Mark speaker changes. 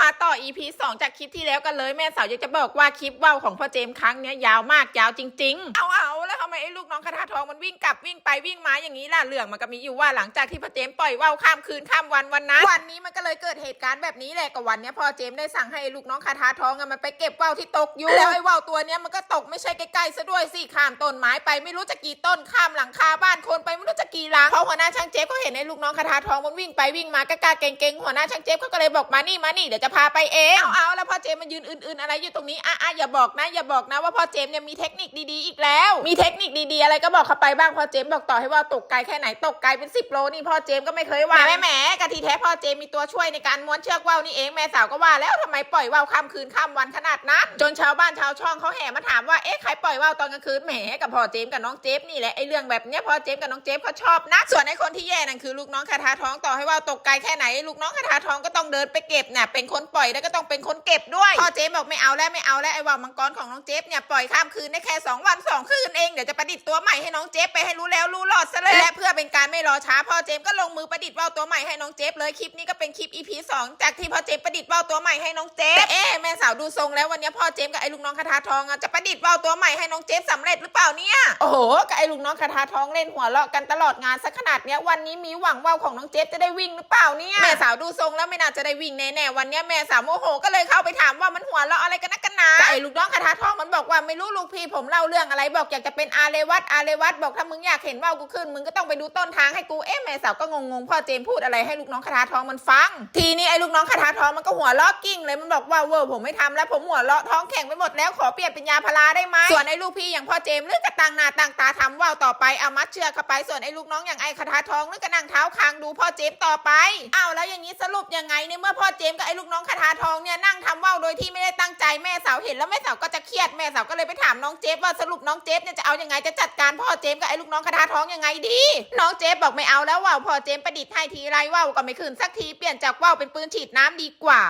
Speaker 1: มาต่อ EP 2 จากคลิปที่แล้วกันเลยแม่สาวอยากจะบอกว่าคลิปว่าวของพ่อเจมส์ครั้งเนี้ยยาวมากยาวจริง ๆ เอาเอา มไอ้ลูกน้องคาถาทองมันวิ่งกลับวิ่งไปวิ่งมาอย่างนี้ล่ะเรื่องมันก็มีอยู่ว่าหลังจากที่พ่อเจมส์ปล่อยว่าวข้ามคืนข้ามวันวันนั้นวันนี้มันก็เลยเกิดเหตุการณ์แบบนี้แหละกับวันเนี้ยพ่อเจมส์ได้สั่งให้ลูกน้องคาถาทองอะมันไปเก็บว่าวที่ตกอยู่แล้วไอ้ว่าวตัวเนี้ยมันก็ตกไม่ใช่ใกล้ๆซะด้วยสิข้ามต้นไม้ไปไม่รู้จะกี่ต้นข้ามหลังคาบ้านคนไปไม่รู้จะกี่หลังเพราะหัวหน้าช่างเจฟก็เห็นไอ้ลูกน้องคาถาทองมันวิ่งไปวิ่งมากล้าๆเก่งๆหัวหน้าช่างเจฟเขาก็เลยบอกมานี่มานี่เดี๋ยวจะพาไปเองเอาเอาแล้วพ่อเจมส์มันยืนอื่นๆอะไรอยู่ตรงนี้อะอะอย่าบอกนะ อย่าบอกนะว่าพ่อเจมส์เนี่ยมีเทคนิคดีๆอีกแล้ว มีเทคนิคดีๆอะไรก็บอกเขาไปบ้างพ่อเจมส์บอกต่อให้ว่าตกไกลแค่ไหนตกไกลเป็น10โลนี่พ่อเจมส์ก็ไม่เคยว่าแม่แหมกะทีแท้พ่อเจมส์มีตัวช่วยในการม้วนเชือกว่าวนี่เองแม่สาวก็ว่าแล้วทำไมปล่อยว่าวข้ามคืนข้ามวันขนาดนั้นจนชาวบ้านชาวช่องเขาแห่มาถามว่าเอ๊ะใครปล่อยว่าวตอนกลางคืนแหมกับพ่อเจมส์กับน้องเจฟนี่แหละไอ้เรื่องแบบเนี้ยพ่อเจมส์กับน้องเจฟเขาชอบนะ ส่วนไอ้คนที่แย่นั่นคือลูกน้องคาถาทองต่อให้ว่าวตกไกลแค่ไหนลูกน้องคาถาทองก็ต้องเดินไปเก็บเนี่ยเป็นคนปล่อยแล้วก็ต้องเป็นคนเก็บด้วยพ่อเจมบอกไม่เอาแล้วไม่เอาแล้วไอ้ว่าวมังกรของน้องเจฟเนี่ยปล่อยข้ามคืนได้แค่สองวันสองคืนเองเดี๋ยวจะประดิษฐ์ตัวใหม่ให้น้องเจฟไปให้รู้แล้วรู้รอดซะเลยและเพื่อเป็นการไม่รอช้าพ่อเจมก็ลงมือประดิษฐ์ว่าวตัวใหม่ให้น้องเจฟเลยคลิปนี้ก็เป็นคลิป EP 2จากที่พ่อเจฟประดิษฐ์ว่าวตัวใหม่ให้น้องเจฟแต่เอ๊ะแม่สาวดูทรงแล้ววันนี้พ่อเจมส์กับไอ้ลูกน้องคาถาทองอะจะประดิษฐ์ว่าวตัวใหม่ให้น้องเจฟสำเร็จหรือเปล่าเนี่ยโอ้โหกับไอ้ลูกน้องคาถาทองเล่นหัวเราะกันตลอดงานซะขนาดเนี้ยวันนี้มีหวังว่าวของน้องเจฟจะได้วิ่งหรือเปล่าเนี่ยแม่สาวดูทรงแล้วไม่น่าจะได้วิ่งแน่ๆวันนี้แม่สาวโมโหก็เลยเข้าไปถามว่ามันหัวเราะอะไรกันนักกันหนากับไอ้ลูกน้องคาถาทองมันบอกว่าไม่รู้ลูกพี่ผมเล่าเรื่องอะไรบอกอยากจะเป็นอาเลวัตอาเลวัตบอกถ้ามึงอยากเห็นว่าวกูขึ้นมึงก็ต้องไปดูต้นทางให้กูเอ๊ะแม่สาวก็งงๆพ่อเจมส์พูดอะไรให้ลูกน้องคาถาทองมันฟัง ทีนี้ไอ้ลูกน้องคาถาทองมันก็หัวเราะกิ้งเลยมันบอกว่าเวอร์ผมไม่ทำแล้วผมหัวเราะท้องแข็งไปหมดแล้วขอเปลี่ยนเป็นยาพาราได้ไหมส่วนไอ้ลูกพี่อย่างพ่อเจมส์เลือกกระตังหนาต่างตาทำว่าวต่อไปเอามัดเชือกเข้าไปส่วนไอ้ลูกน้องอย่างไอ้คาถาทองเลือกกระนั่งเท้าคางดูพ่อเจมส์ต่อไปอ้าวแล้วอย่างนี้สรุปยังไงในเมื่อพ่อเจมส์กับไอ้ลูกน้องคาถาทองเนี่ยนั่งทำว่าวโดยที่ไม่ได้ตั้งใจแม่สาวเห็นแล้วแม่สาวก็จะเครียดแม่สาวก็เลยไปถามน้องเจฟว่าสรุปน้องเจฟเนี่ยจะเอายังไงจะจัดการพ่อเจมส์กับไอ้ลูกน้องคาถาทองยังไงดี น้องเจฟบอกไม่เอาแล้วว่าวพ่อเจมส์ประดิษฐ์ให้ทีไรว่าวก็ไม่คืนสักทีเปลี่ยนจากว่าวเป็นปืนฉีดน้ำดีกว่า